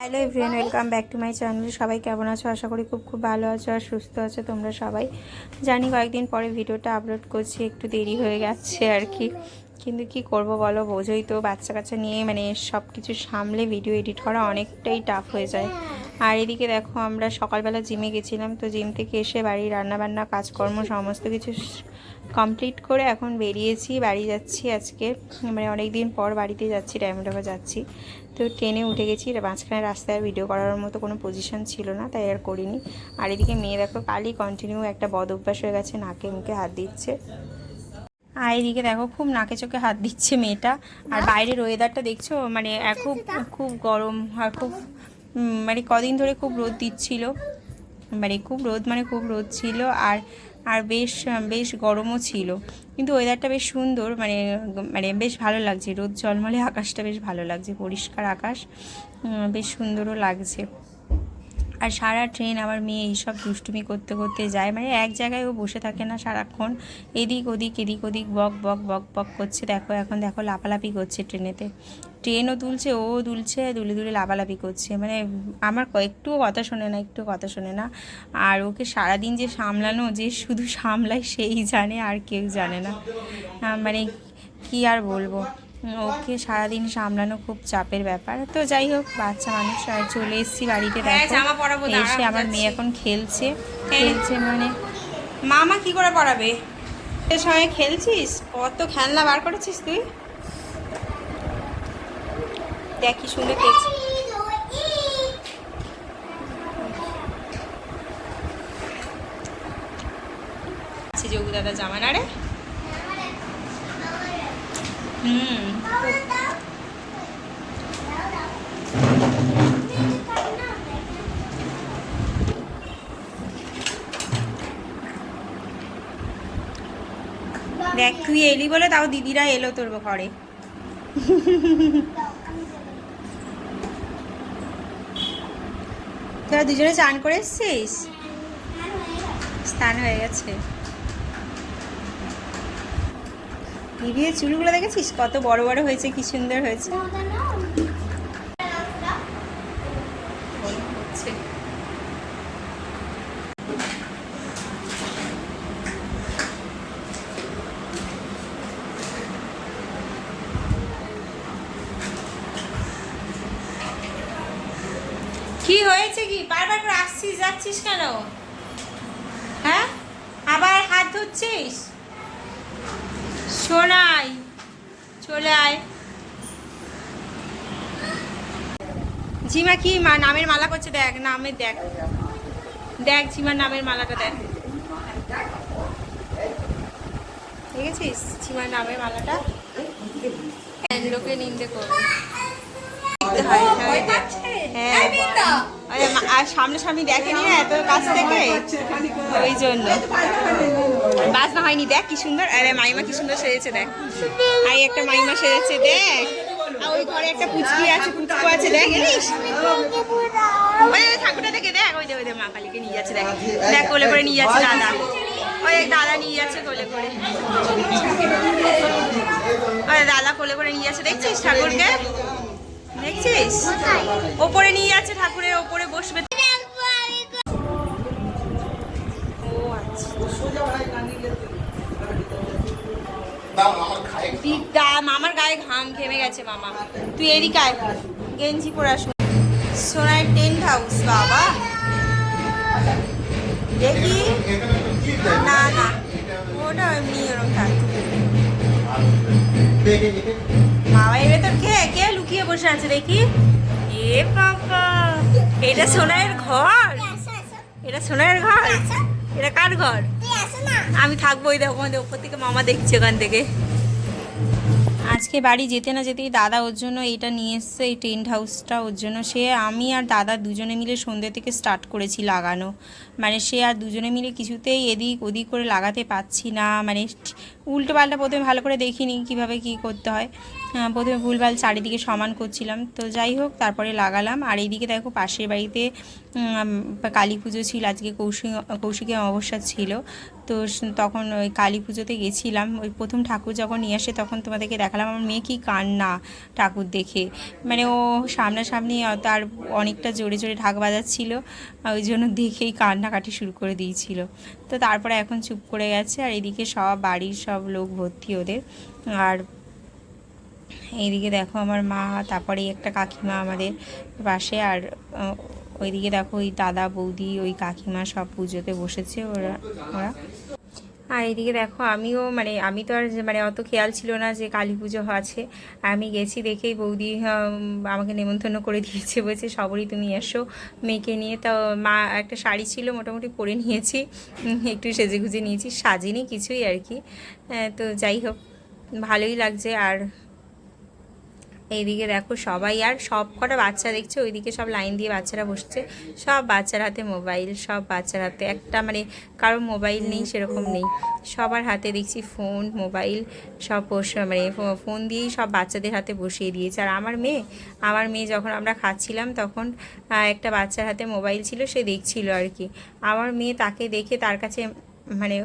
Hello everyone welcome back to my channel সবাই কেমন আছো? আশা করি খুব খুব ভালো আছো আর সুস্থ আছো তোমরা সবাই। জানি কয়েকদিন পরে ভিডিওটা আপলোড করছি, একটু দেরি হয়ে গেছে আর কি। কিন্তু কি করব বলো? বোঝোই তো বাচ্চা কাচ্চা নিয়ে মানে সব কিছু সামলে ভিডিও এডিট করা অনেকটাই টাফ হয়ে যায়। আর এদিকে দেখো আমরা সকালবেলা জিমে গেছিলাম, তো জিম থেকে এসে বাড়ির রান্নাবান্না, কাজকর্ম, সমস্ত কিছু কমপ্লিট করে এখন বেরিয়েছি, বাড়ি যাচ্ছি আজকে। মানে অনেক দিন পর বাড়িতে যাচ্ছি ডায়মন্ডাবা যাচ্ছি। তো ট্রেনে উঠে গেছি মাঝখানে রাস্তায় ভিডিও করার মতো কোনো পজিশন ছিল না, তাই আর করিনি। আর এদিকে মেয়ে দেখো, কালই কন্টিনিউ একটা বদ অভ্যাস হয়ে গেছে, নাকে মুখে হাত দিচ্ছে। আর এদিকে দেখো, খুব নাকে চোখে হাত দিচ্ছে মেয়েটা। আর বাইরের ওয়েদারটা দেখছ? মানে খুব খুব গরম, আর খুব মানে কদিন ধরে খুব রোদ দিচ্ছিল। মানে খুব রোদ মানে খুব রোদ ছিল। আর আর বেশ বেশ গরমও ছিল। কিন্তু ওয়েদারটা বেশ সুন্দর মানে মানে বেশ ভালো লাগছে। রোদ জলমলে আকাশটা বেশ ভালো লাগছে, পরিষ্কার আকাশ বেশ সুন্দরও লাগছে। আর সারা ট্রেন আমার মেয়ে এইসব দুষ্টুমি করতে করতে যায়। মানে এক জায়গায় ও বসে থাকে না সারাক্ষণ। এদিক ওদিক এদিক ওদিক, বক বক বক বক করছে। দেখো এখন দেখো লাফালাফি করছে ট্রেনেতে। ট্রেনও দুলছে, ও দুলছে, দুলে দুলে লাফালাফি করছে। মানে আমার একটুও কথা শোনে না, একটু কথা শোনে না। আর ওকে সারাদিন যে সামলানো, যে শুধু সামলায়, সেই জানে আর কেউ জানে না। মানে কি আর বলব? ওকে সারাদিন সামলানো খুব চাপের ব্যাপার। তো যাই হোক বাচ্চা মানুষ আর চলে এসেছি বাড়িতে হ্যাঁ, দেখো। এসে আমার মেয়ে এখন খেলছে। খেলছে মানে মামা কি করে পড়াবে? এর সঙ্গে খেলছিস? কত খেলনা বার করেছিস তুই? দেখ কি সুন্দর খেলছিস যোগু দাদা জামা না রে। হুম। দেখ তুই এলি বলে তাও দিদিরা এলো তোর ঘরে। তোরা দুজনে চান করে এসছিস? স্নান হয়ে গেছে। দিদির চুলগুলো দেখেছিস? কত বড় বড় হয়েছে, কি সুন্দর হয়েছে। কি হয়েছে কি? বারবার করে আসছিস, যাচ্ছিস কেন? হ্যাঁ? আবার হাত ধুচ্ছিস শোনাই। চলে আয়। ঝিমা কি? মা, নামের মালা করছে, দেখ নামের দেখ। দেখ ঝিমার নামের মালাটা দেখ। দেখেছিস? ঝিমার নামের মালাটা? লোকে নিন্দে করবে। দেখতে দেখ। হ্যাঁ। আরে সামনাসামনি দেখেনি না এত কাছ থেকে? ওই জন্য। বাজনা হয়নি, দেখ কি সুন্দর। আরে মাইমা কি সুন্দর সেজেছে, দেখ। আই, একটা মাইমা সেজেছে, দেখ। ওই ঘরে একটা পুচকি আছে, পুচকু আছে, দেখ, জানিস? ওই ঠাকুরটা দেখে দেখ, ওই দে ওই দে, মা কালীকে নিয়ে যাচ্ছে, দেখ। দেখ, কোলে করে নিয়ে যাচ্ছে দাদা। ওই দাদা নিয়ে যাচ্ছে কোলে করে। ওই দাদা কোলে করে নিয়ে যাচ্ছে, দেখছিস ঠাকুরকে? দেখছিস? ওপরে নিয়ে যাচ্ছে ঠাকুরের ওপরে বসবে। ও মামার গায়ে ঘাম ঘেমে গেছে মামা। তুই এদিকে আয়। গেঞ্জি পরে আসুন সোনার টেন্ট হাউস বাবা। দেখি। না না। ওটা এমনি ওরকম থাকতো বাবা কে কে? লুকিয়ে বসে আছে দেখি। এ বাবা এটা সোনার ঘর? এটা সোনার ঘর? এটা কার ঘর? আমি থাকব ওই দেখো আমাদের ওপর থেকে মামা দেখছে ওখান থেকে। আজকে বাড়ি যেতে না যেতেই দাদা ওর জন্য এইটা নিয়ে এসছে এই টেন্ট হাউসটা ওর জন্য। সে আমি আর দাদা দুজনে মিলে সন্ধ্যে থেকে স্টার্ট করেছি লাগানো। মানে সে আর দুজনে মিলে কিছুতেই এদিক ওদিক করে লাগাতে পাচ্ছি না। মানে উল্টো পাল্টা প্রথমে ভালো করে দেখিনি কীভাবে কি করতে হয়। প্রথমে ভুলভাল চারিদিকে সমান করছিলাম। তো যাই হোক, তারপরে লাগালাম। আর এইদিকে দেখো পাশের বাড়িতে কালী পুজো ছিল। আজকে কৌশিক, কৌশিকী অমাবস্যা ছিল। তো তখন ওই কালী পুজোতে গেছিলাম। ওই প্রথম ঠাকুর যখন নিয়ে আসে, তখন তোমাদেরকে দেখালাম। আমার মেয়ে কি কান্না ঠাকুর দেখে। মানে ও সামনাসামনি তার অনেকটা জোরে জোরে ঢাক বাজাচ্ছিল। ওই জন্য দেখেই কান্নাকাটি শুরু করে দিয়েছিল। তো তারপরে এখন চুপ করে গেছে, আর এদিকে সব বাড়ির সব লোক ভর্তি ওদের। আর এইদিকে দেখো আমার মা, তারপরে একটা কাকিমা আমাদের পাশে, আর ওইদিকে দেখো ওই দাদা, বৌদি, ওই কাকিমা সব পুজোতে বসেছে ওরা ওরা। আর এদিকে দেখো, আমিও মানে আমি তো আর মানে অত খেয়াল ছিল না যে কালী পুজো আছে। আমি গেছি দেখেই বৌদি আমাকে নেমন্তন্ন করে দিয়েছে, বলছে সবরই তুমি এসো মেয়েকে নিয়ে। তা মা একটা শাড়ি ছিল মোটামুটি পরে নিয়েছি একটু সেজে গুজে নিয়েছি, সাজিনি কিছুই আর কি। তো যাই হোক, ভালোই লাগছে। আর এইদিকে দেখো সবাই, আর সব কটা বাচ্চা দেখছে, ওইদিকে সব লাইন দিয়ে বাচ্চারা বসছে। সব বাচ্চার হাতে মোবাইল, সব বাচ্চার হাতে একটা মানে কারও মোবাইল নেই, সেরকম নেই। সবার হাতে দেখছি ফোন, মোবাইল, সব মানে ফোন দিয়েই সব বাচ্চাদের হাতে বসিয়ে দিয়েছে। আর আমার মেয়ে আমার মেয়ে যখন আমরা খাচ্ছিলাম তখন একটা বাচ্চার হাতে মোবাইল ছিল, সে দেখছিল আর কি। আমার মেয়ে তাকে দেখে তার কাছে মানে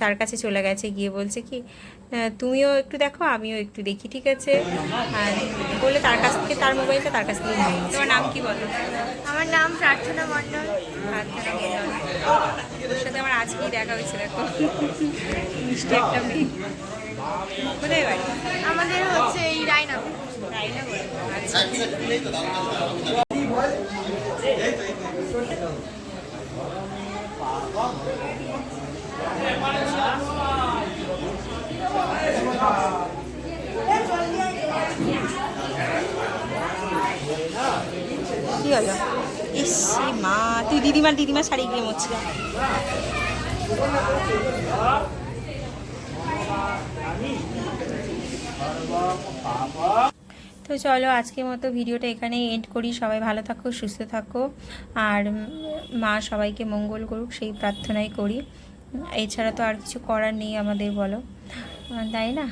তার কাছে চলে গেছে গিয়ে বলছে কি তুমিও একটু দেখো আমিও একটু দেখি ঠিক আছে? আর বলে তার কাছ থেকে তার মোবাইলটা তার কাছ থেকে নিয়ে নিয়েছে। তোমার নাম কি বলো? আমার নাম প্রার্থনা মণ্ডল। প্রার্থনা মণ্ডল। ওর সাথে আমার আজকেই দেখা হয়েছে দেখো। মিষ্টি একটা মেয়ে। কোথায় বাড়ি? আমাদের হচ্ছে এই রায়নাতে রাইনা বলে আচ্ছা। কি হলো ইস, মা, তুই দিদিমার দিদিমার শাড়ি গিয়ে মরছিল তো চলো, আজকের মতো ভিডিওটা এখানেই এন্ড করি। সবাই ভালো থাকো, সুস্থ থাকো। আর মা সবাইকে মঙ্গল করুক, সেই প্রার্থনাই করি। এছাড়া তো আর কিছু করার নেই আমাদের, বলো। তাই না?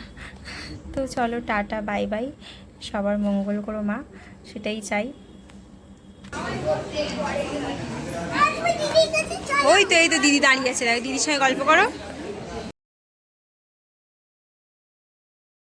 তো চলো, টাটা, বাই বাই। সবার মঙ্গল করো মা, সেটাই চাই। ওই তো এই তো দিদি দাঁড়িয়ে আছে। দেখো দিদির সঙ্গে গল্প করো।